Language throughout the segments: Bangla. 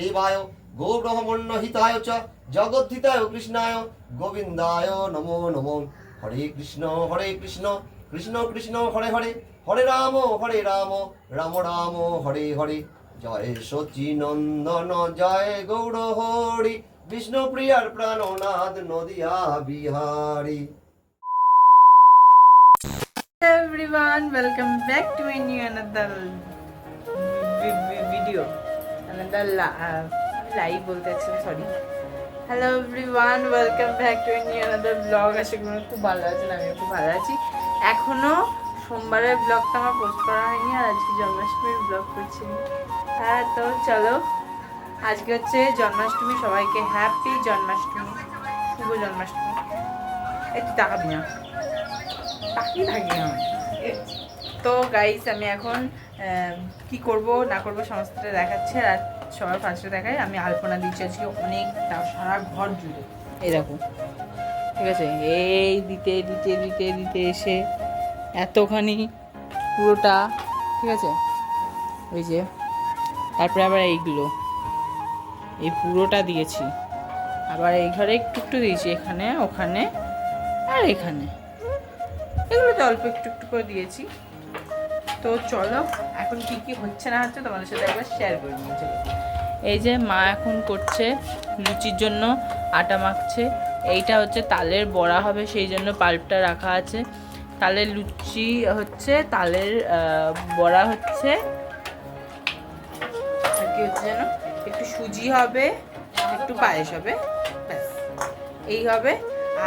বাসুদেবায় গৌরহমন্য হিতায় চ, জগদ্ধিতায় কৃষ্ণায়, গোবিন্দায় নমো নমো। হরে কৃষ্ণ হরে কৃষ্ণ কৃষ্ণ কৃষ্ণ, হরে হরে। হরে রাম হরে রাম রাম রাম, হরে হরে। জয় সচি নন্দন জয় গৌর হরি বিষ্ণু প্রিয়ার প্রাণনাথ নদিয়া বিহারী। Everyone, welcome back vi- video la- uh, বলতে চাচ্ছি sorry hello everyone welcome back to new another blog আশা করি খুব ভালো আছেন আমিও খুব ভালো আছি। এখনও সোমবারের ব্লগটা আমার পোস্ট করা হয়নি আর আজকে জন্মাষ্টমীর ব্লগ করছি। হ্যাঁ তো চলো আজকে হচ্ছে জন্মাষ্টমী সবাইকে হ্যাপি জন্মাষ্টমী শুভ জন্মাষ্টমী। একটু টাকা না। তাকিয়ে থাকি আমি। তো গাইস আমি এখন কি করব, না করব সমস্তটা দেখাচ্ছে আর সবার ফার্স্টে দেখাই, আমি আলপনা দিচ্ছি আজকে অনেকটা সারা ঘর জুড়ে। এই দেখো, ঠিক আছে? এই দিতে দিতে দিতে দিতে এসে এতখানি পুরোটা, ঠিক আছে? ওই যে, তারপরে আবার এইগুলো, এই পুরোটা দিয়েছি। আবার এই ঘরে একটু একটু দিয়েছি, এখানে, ওখানে আর এখানে। এগুলো তো অল্প একটু একটু করে দিয়েছি। তো চলো, এখন কি কি হচ্ছে না হচ্ছে তোমাদের সাথে একবার শেয়ার করে নিয়ে এই যে মা এখন করছে লুচির জন্য আটা মাখছে, এইটা হচ্ছে তালের বড়া হবে, সেই জন্য পাল্পটা রাখা আছে। তালের লুচি হচ্ছে, তালের বড়া হচ্ছে। কি হচ্ছে যেন? একটু সুজি হবে, একটু পায়েস হবে এই হবে।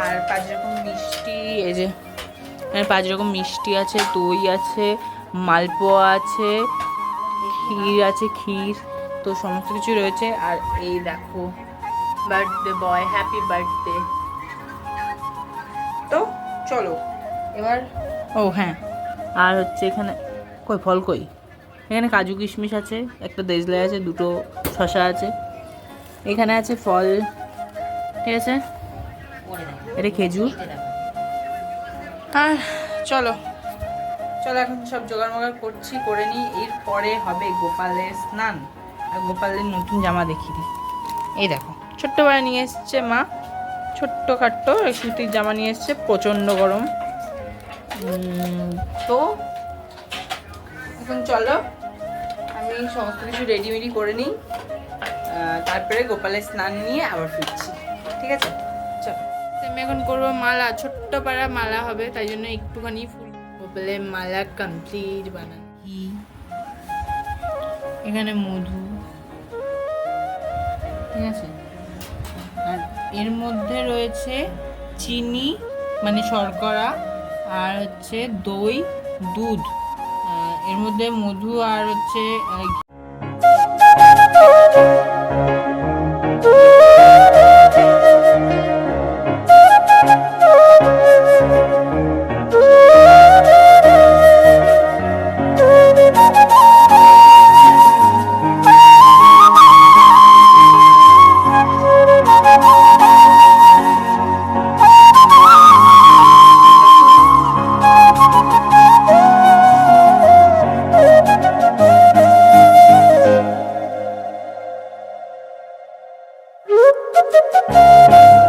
আর পাঁচ রকম মিষ্টি, এই যে পাঁচ রকম মিষ্টি আছে, দই আছে মালপোয়া আছে, ক্ষীর আছে, ক্ষীর, তো সমস্ত কিছু রয়েছে। আর এই দেখো বার্থডে বয় হ্যাপি বার্থডে তো চলো, এবার ও হ্যাঁ। আর হচ্ছে এখানে কই, ফল কই? এখানে কাজু কিশমিশ আছে, একটা দেজলাই আছে, দুটো শশা আছে। এখানে আছে ফল, ঠিক আছে? এটা খেজুর। আর চলো চলো এখন সব জোগাড় মোগাড় করছি, করে নিই। এরপরে হবে গোপালের স্নান। আর গোপালের নতুন জামা দিই। এই দেখো, ছোট্ট বেলা নিয়ে এসছে মা। ছোট্ট খাট্ট সুতির জামা নিয়ে এসছে, প্রচণ্ড গরম। তো এখন চলো, আমি সমস্ত কিছু রেডি মেডি করে নিই। তারপরে গোপালের স্নান নিয়ে আবার ফিরছি। ঠিক আছে? চলো। আমি এখন করব মালা, ছোট্ট পাড়া মালা হবে, তাই জন্য একটুখানি ফুল গোপালের মালা কমপ্লিট বানানো। ঘি এখানে মধু। ঠিক আছে? আর এর মধ্যে রয়েছে চিনি মানে শর্করা আর হচ্ছে দই দুধ। এর মধ্যে মধু আর হচ্ছে Música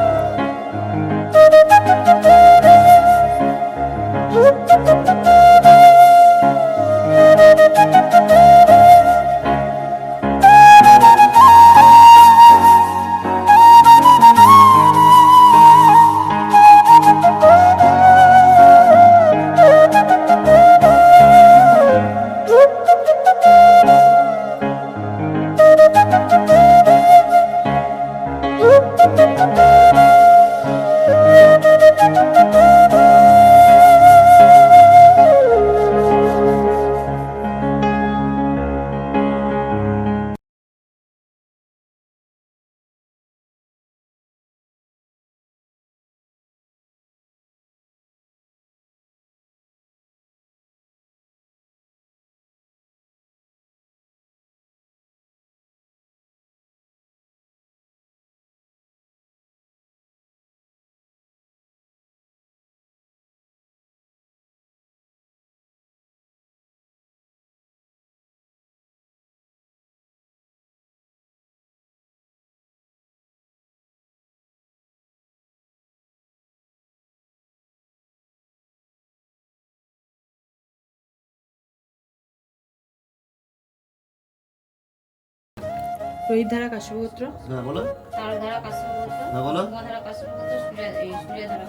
আহ, রোহিতধারা কাশ্যপগোত্র হ্যাঁ বলো। তারধারা কাশ্যপগোত্র হ্যাঁ বলো। উমাধারা কাশ্যপগোত্র সূর্য এই সূর্যধারা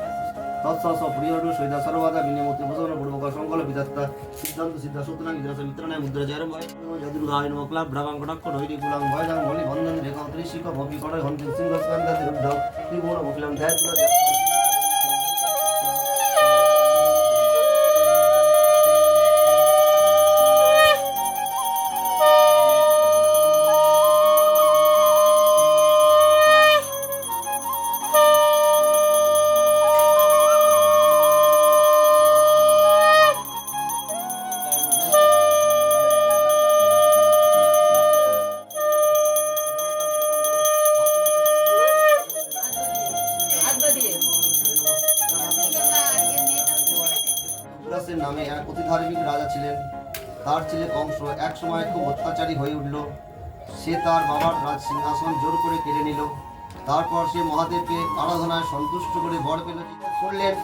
তৎসহ প্রিয়ডু সৈদা সর্বদা বিনিমতি প্রসন্ন পূর্বক সংকল্প বিদত্তা সিদ্ধান্ত সিদ্ধা সূত্রাং বিদ্রাস মিত্রণায় মুদ্রা জয়রম ভয় যদুর্গায় বলি বন্ধন রেখাং ত্রিশিক ভবি কড়াই হন্তিং সিংহ স্কন্দাতি ত্রিভুবন বকিলাং ধ্যায়। এক অতি ধার্মিক রাজা ছিলেন। তার ছেলে কংস এক সময় খুব অত্যাচারী হয়ে উঠল। সে তার বাবার রাজ সিংহাসন জোর করে কেড়ে নিল। তারপর সে মহাদেবকে আরাধনায় সন্তুষ্ট করে বর পেল। করলেন,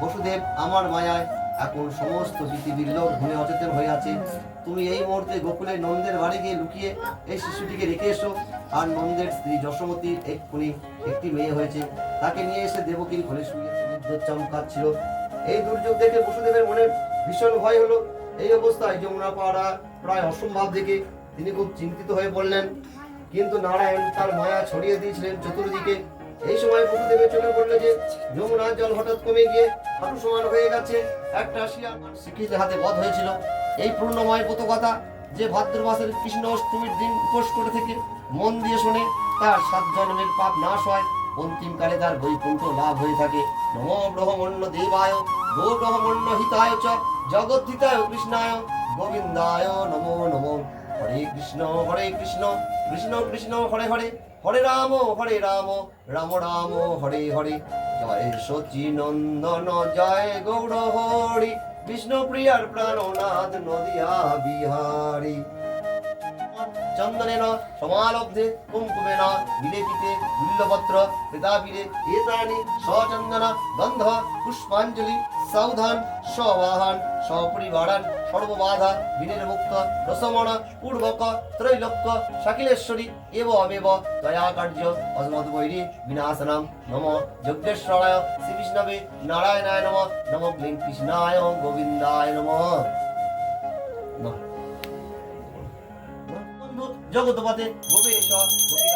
বসুদেব, আমার মায়ায় এখন সমস্ত পৃথিবীর লোক ঘুমে অচেতন হয়ে আছে। তুমি এই মুহূর্তে গোকুলে নন্দের বাড়ি গিয়ে লুকিয়ে এই শিশুটিকে রেখে এসো। আর নন্দের স্ত্রী যশোমতীর এক্ষুনি একটি মেয়ে হয়েছে। তাকে নিয়ে এসে দেবকীর ঘরে শুয়ে চমকাচ্ছিল। এই দুর্যোগ দেখে বসুদেবের মনে ভীষণ ভয় হলো। এই অবস্থায় যমুনা পাড়া প্রায় অসম্ভব দেখে তিনি খুব চিন্তিত হয়ে পড়লেন। কিন্তু নারায়ণ তার মায়া ছড়িয়ে দিয়েছিলেন চতুর্দিকে। এই সময় বসুদেবের চোখে পড়ল যে যমুনার জল হঠাৎ কমে গিয়ে হাঁটু সমান হয়ে গেছে। একটা শিয়াল শিখিতে হাতে বধ হয়েছিল। এই পূর্ণময় কথা যে ভাদ্র মাসের কৃষ্ণ অষ্টমীর দিন উপোস করে থেকে মন দিয়ে শোনে, তার সাত জন্মের পাপ নাশ হয়। অন্তিমকালে তার বৈকুণ্ঠ লাভ হয়ে থাকে। নম ব্রহ্মণ্য দেবায়, গো ব্রহ্মণ্য হিতায় চ জগদ্ধিতায় কৃষ্ণায়, গোবিন্দায় নমো নমো। হরে কৃষ্ণ হরে কৃষ্ণ কৃষ্ণ কৃষ্ণ, হরে হরে। হরে রাম হরে রাম রাম রাম, হরে হরে। জয় সচি নন্দন জয় গৌর হরি বিষ্ণু প্রিয়ার প্রাণনাথ নদিয়া বিহারী। চন্দনেন, সমালব্ধে কুঙ্কুমেন বিলেপিতে বিল্লপত্র পিতাবিরে এতানি সচন্দন, গন্ধ, পুষ্পাঞ্জলি সাউধান সবাহান, সপরিবারান, সর্ববাধা বিনির্মুক্ত রসমণ পূর্বক, ত্রৈলোক্য, শাকিলেশ্বরী এব অমেব দয়া কার্য অসমদ বৈরী বিনাশনম, নম, যজ্ঞেশ্বরায় শ্রী বিষ্ণবে নারায়ণায় নম নম কৃষ্ণায় গোবিন্দায় নম। নম বন্ধু জগৎপথে গোপেশ গোপিকাকান্ত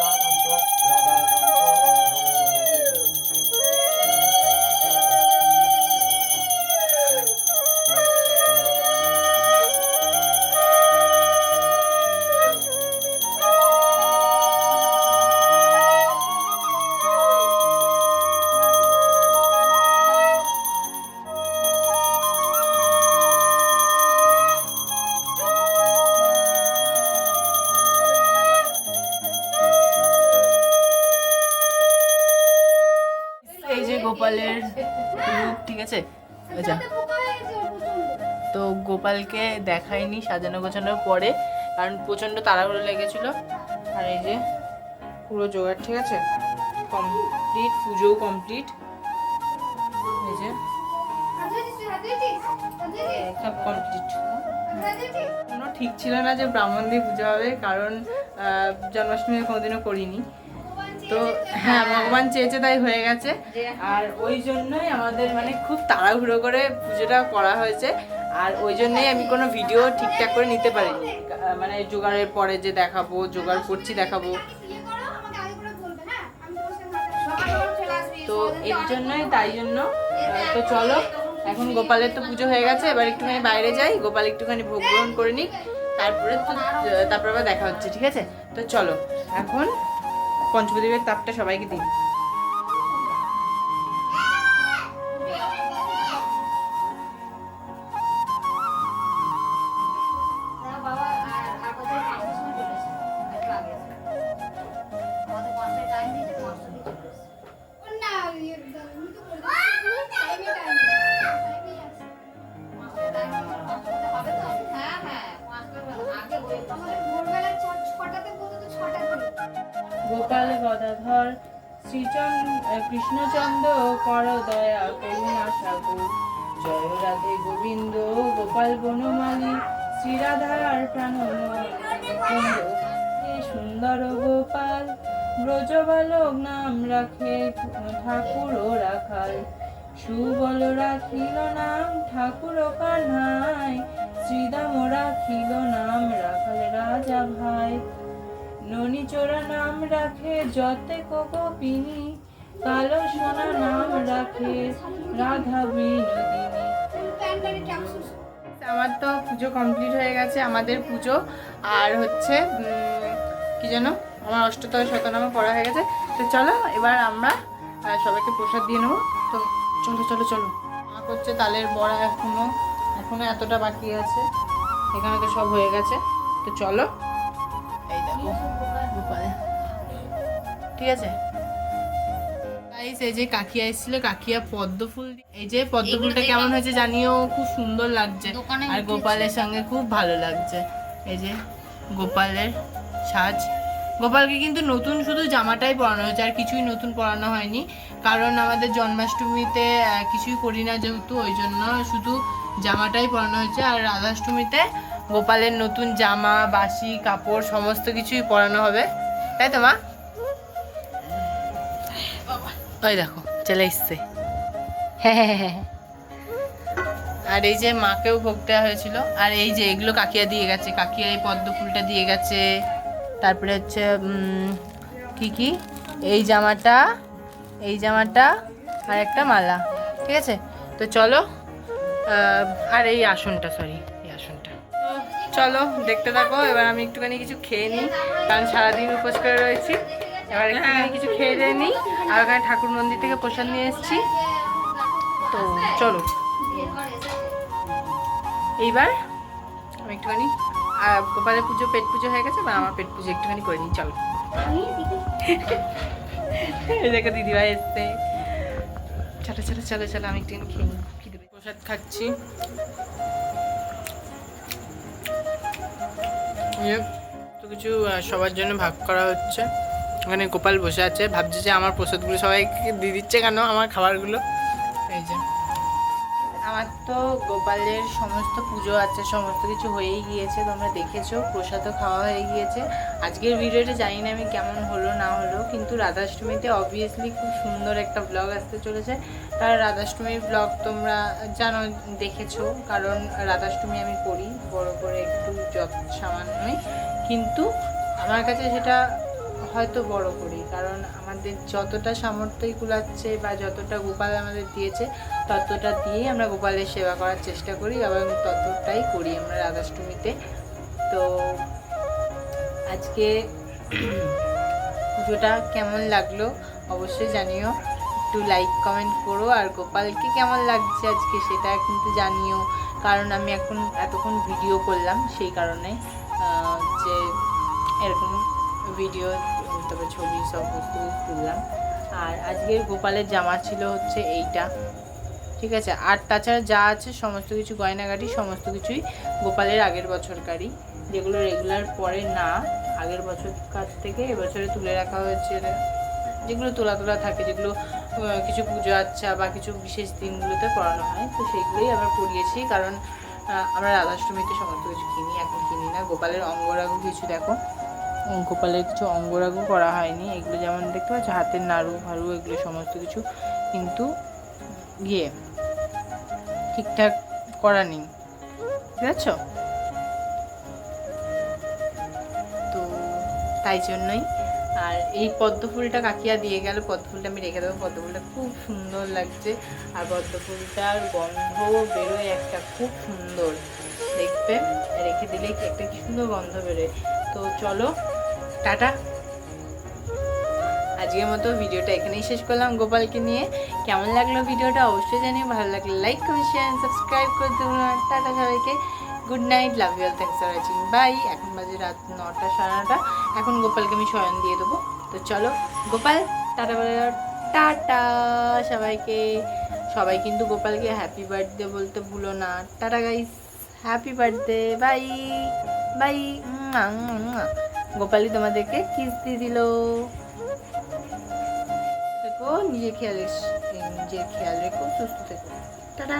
গোপালের রূপ ঠিক আছে? আচ্ছা তো গোপালকে দেখায়নি সাজানো গোছানোর পরে কারণ প্রচণ্ড তাড়াহুড়ো লেগেছিল। আর এই যে পুরো জোগাড় ঠিক আছে? কমপ্লিট পুজোও কমপ্লিট। এই যে। সব কমপ্লিট। কোনো ঠিক ছিল না যে ব্রাহ্মণ দিয়ে পুজো হবে কারণ জন্মাষ্টমী কোনোদিনও করিনি। তো হ্যাঁ ভগবান চেয়েছে তাই হয়ে গেছে। আর ওই জন্যই আমাদের মানে খুব তাড়াহুড়ো করে পুজোটা করা হয়েছে। আর ওই জন্যই আমি কোনো ভিডিও ঠিকঠাক করে নিতে পারিনি। মানে জোগাড়ের পরে যে দেখাবো, জোগাড় করছি দেখাবো। তো এর জন্যই তাই জন্য। তো চলো, এখন গোপালের তো পুজো হয়ে গেছে, এবার একটুখানি বাইরে যাই। গোপাল একটুখানি ভোগ গ্রহণ করে নিক। তারপরে তো তারপর আবার দেখা হচ্ছে, ঠিক আছে? তো চলো, এখন পঞ্চপ্রদীপের তাপটা সবাইকে দিই গোপাল গদাধর, শ্রীচন্দ্র কৃষ্ণচন্দ্র কর দয়া করুণা সাগর জয় রাধে গোবিন্দ, গোপাল বনমালী শ্রীরাধার প্রাণ সুন্দর গোপাল, ব্রজবালক নাম রাখে, ঠাকুর রাখাল। সুবল রাখিল নাম, ঠাকুর ও কান্হাই শ্রীদাম রাখিল নাম, রাখাল রাজা ভাই। চোরা নাম রাখে যতে কোকপিনী কালো সোনা নাম রাখে রাধা বিনোদিনী আমার তো পুজো কমপ্লিট হয়ে গেছে, আমাদের পুজো। আর হচ্ছে কি যেন, আমার অষ্টতর শতনামা পড়া হয়ে গেছে। তো চলো, এবার আমরা সবাইকে প্রসাদ দিয়ে নেব। তো চলো চলো চলো। আমার হচ্ছে তালের বড়া এখনও এখনও এতটা বাকি আছে। এখানে তো সব হয়ে গেছে। তো চলো। এই দেখো। ঠিক আছে? এই যে কাকিয়া এসেছিল কাকিয়া পদ্ম ফুল এই যে পদ্ম ফুলটা কেমন হয়েছে জানিও খুব সুন্দর লাগছে। আর গোপালের সঙ্গে খুব ভালো লাগছে। এই যে গোপালের সাজ। গোপালকে কিন্তু নতুন শুধু জামাটাই পরানো হয়েছে আর কিছুই নতুন পরানো হয়নি। কারণ আমাদের জন্মাষ্টমীতে কিছুই করি না যেহেতু ওই জন্য শুধু জামাটাই পরানো হয়েছে। আর রাধাষ্টমীতে গোপালের নতুন জামা বাসি কাপড় সমস্ত কিছুই পরানো হবে। তাই তো মা? ওই দেখো, চলে এসছে। আর এই যে মাকেও ভোগ দেওয়া হয়েছিল। আর এই যে এগুলো কাকিয়া দিয়ে গেছে। কাকিয়া এই পদ্ম ফুলটা দিয়ে গেছে। তারপরে হচ্ছে কি কি? এই জামাটা এই জামাটা আর একটা মালা। ঠিক আছে? তো চলো আর এই আসনটা সরি এই আসনটা। চলো, দেখতে থাকো। এবার আমি একটুখানি কিছু খেয়ে নিই। কারণ সারাদিন উপোস করে রয়েছি। এবার একটুখানি কিছু খেয়ে নিই। আর ওখানে ঠাকুর মন্দির থেকে প্রসাদ নিয়ে এসেছি। তো চলো। এইবার আমি একটুখানি গোপালের পুজো, পেট পুজো হয়ে গেছে বা আমার পেট পুজো একটুখানি করে নিই, চলো। দেখো দিদিভাই এসছে। চলো চলো চলো চলো, আমি একটুখানি খেয়ে খিদে প্রসাদ খাচ্ছি। তো কিছু সবার জন্য ভাগ করা হচ্ছে। ওখানে গোপাল বসে আছে, ভাবছে যে আমার প্রসাদগুলো সবাইকে দিয়ে দিচ্ছে কেন আমার খাবারগুলো? এই যে। আমার তো গোপালের সমস্ত পুজো আছে, সমস্ত কিছু হয়েই গিয়েছে, তোমরা দেখেছ, প্রসাদও খাওয়া হয়ে গিয়েছে। আজকের ভিডিওটা জানি না আমি কেমন হলো, না হলো, কিন্তু রাধাষ্টমীতে অবভিয়াসলি খুব সুন্দর একটা ব্লগ আসতে চলেছে। কারণ রাধাষ্টমীর ব্লগ তোমরা জানো, দেখেছ, কারণ রাধাষ্টমী আমি করি, বড় করে একটু যত সামান্যই কিন্তু আমার কাছে সেটা হয়তো বড় করি, কারণ আমাদের যতটা সামর্থ্যই কুলাচ্ছে বা যতটা গোপাল আমাদের দিয়েছে, ততটা দিয়েই আমরা গোপালের সেবা করার চেষ্টা করি এবং ততটাই করি আমরা রাধাষ্টমীতে। তো আজকে পুজোটা কেমন লাগল অবশ্যই জানিও। একটু লাইক কমেন্ট করো আর গোপালকে কেমন লাগছে আজকে সেটা কিন্তু জানিও, কারণ আমি এখন এতক্ষণ ভিডিও করলাম সেই কারণে যে এরকম ভিডিও, তারপর ছবি সব বস্তু তুললাম। আর আজকের গোপালের জামা ছিল হচ্ছে এইটা। ঠিক আছে? আর তাছাড়া যা আছে, সমস্ত কিছু গয়নাগাটি, সমস্ত কিছুই গোপালের আগের বছরকারই। যেগুলো রেগুলার পরে না, আগের বছর বছরকার থেকে এবছরে তুলে রাখা হয়েছে। যেগুলো তোলা তোলা থাকে, যেগুলো কিছু পুজো আচ্ছা বা কিছু বিশেষ দিনগুলোতে পড়ানো হয়, তো সেইগুলোই আমরা পড়িয়েছি কারণ আমরা রাধাষ্টমীতে সমস্ত কিছু কিনি, এখন কিনি না। গোপালের অঙ্গরাগও কিছু দেখো। গোপালের কিছু অঙ্গরাগও করা হয়নি। এগুলো যেমন দেখতে পাচ্ছ, হাতের নাড়ু, ফাড়ু, এগুলো সমস্ত কিছু কিন্তু ইয়ে ঠিকঠাক করা নেই। ঠিক আছে তো তাই জন্যই। আর এই পদ্ম ফুলটা কাকিয়া দিয়ে গেল। পদ্ম ফুলটা আমি রেখে দেবো। পদ্ম ফুলটা খুব সুন্দর লাগছে। আর পদ্ম ফুলটার গন্ধ বেরোয় একটা খুব সুন্দর। দেখবে? রেখে দিলে একটা কি সুন্দর গন্ধ বেরোয়। তো চলো টাটা। আজকের মতো ভিডিওটা এখানেই শেষ করলাম গোপালকে নিয়ে। কেমন লাগল ভিডিওটা অবশ্যই জানিও। ভালো লাগলে লাইক কমেন্ট শেয়ার সাবস্ক্রাইব করে দেবো টাটা সবাইকে। Good night love you thanks for watching bye এখন বাজে রাত নটা, সাড়ে নটা। এখন গোপালকে আমি শয়ন দিয়ে দেবো। তো চলো, গোপাল, টাটা বলে টাটা সবাইকে। সবাই কিন্তু গোপালকে হ্যাপি বার্থডে বলতে ভুলো না। Tata guys happy birthday bye bye Gopali তোমাদেরকে কিস দিয়ে দিল। নিজের খেয়াল নিজের খেয়াল রেখো সুস্থ থেকো। টাটা।